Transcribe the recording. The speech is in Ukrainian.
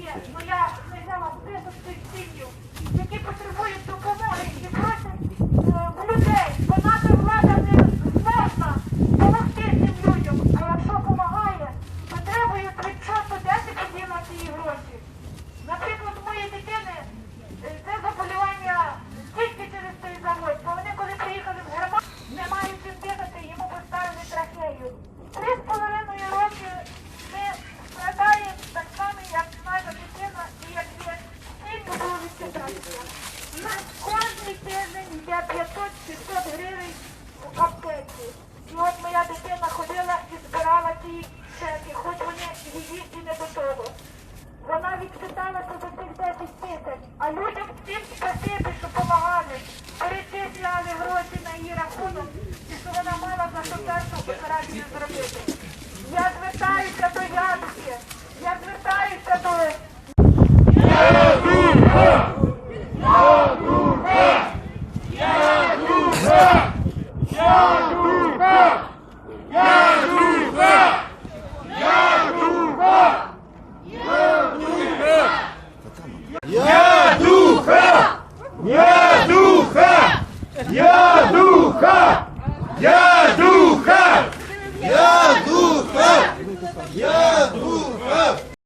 Є, ну я не взяла список цих синів. які У нас кожний тиждень йде 500-600 гривень в аптеці. І от моя дитина ходила і збирала ті чеки, хоч вони її і не до того. Вона відчиталася за цих 10 тисяч, а людям всім спасибі, що допомагали, перечисляли гроші на її рахунок, і що вона мала за що першу операцію зробити. Yeah!